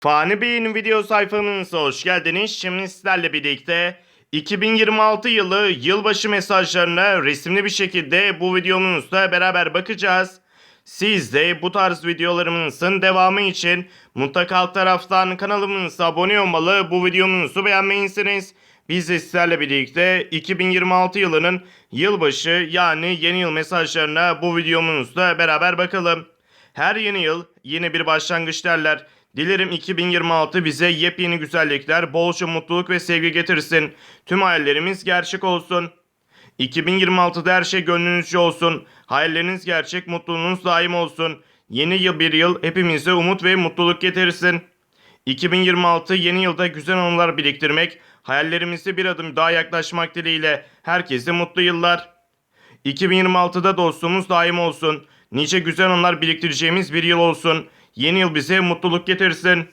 Fani Bey'in video sayfamıza hoş geldiniz. Şimdi sizlerle birlikte 2026 yılı yılbaşı mesajlarına resimli bir şekilde bu videomuzda beraber bakacağız. Siz de bu tarz videolarımızın devamı için mutlaka alt taraftan kanalımıza abone olmalı, bu videomuzu beğenmelisiniz. Biz de sizlerle birlikte 2026 yılının yılbaşı yani yeni yıl mesajlarına bu videomuzda beraber bakalım. Her yeni yıl yeni bir başlangıç derler. Dilerim 2026 bize yepyeni güzellikler, bolca mutluluk ve sevgi getirsin. Tüm hayallerimiz gerçek olsun. 2026'da her şey gönlünüzce olsun. Hayalleriniz gerçek, mutluluğunuz daim olsun. Yeni yıl bir yıl hepimize umut ve mutluluk getirsin. 2026 yeni yılda güzel anılar biriktirmek, hayallerimize bir adım daha yaklaşmak dileğiyle herkese mutlu yıllar. 2026'da dostluğumuz daim olsun. Nice güzel anılar biriktireceğimiz bir yıl olsun. Yeni yıl bize mutluluk getirsin.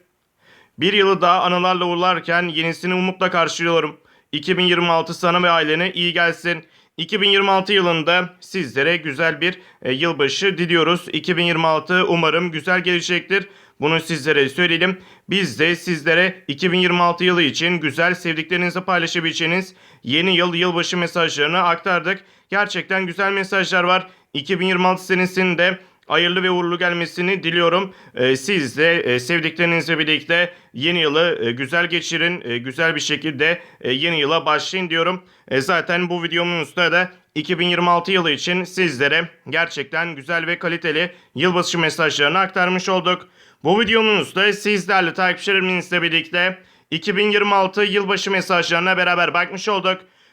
Bir yılı daha anılarla uğurlarken yenisini umutla karşılıyorum. 2026 sana ve ailene iyi gelsin. 2026 yılında sizlere güzel bir e, yılbaşı diliyoruz. 2026 umarım güzel gelecektir. Bunu sizlere söyleyelim. Biz de sizlere 2026 yılı için güzel sevdiklerinizle paylaşabileceğiniz yeni yıl yılbaşı mesajlarını aktardık. Gerçekten güzel mesajlar var. 2026 senesinde hayırlı ve uğurlu gelmesini diliyorum. Ee, siz de e, sevdiklerinizle birlikte yeni yılı e, güzel geçirin. e, güzel bir şekilde e, yeni yıla başlayın diyorum. E, zaten bu videomuzda da 2026 yılı için sizlere gerçekten güzel ve kaliteli yılbaşı mesajlarını aktarmış olduk. Bu videomuzda sizlerle takipçilerimizle birlikte 2026 yılbaşı mesajlarına beraber bakmış olduk.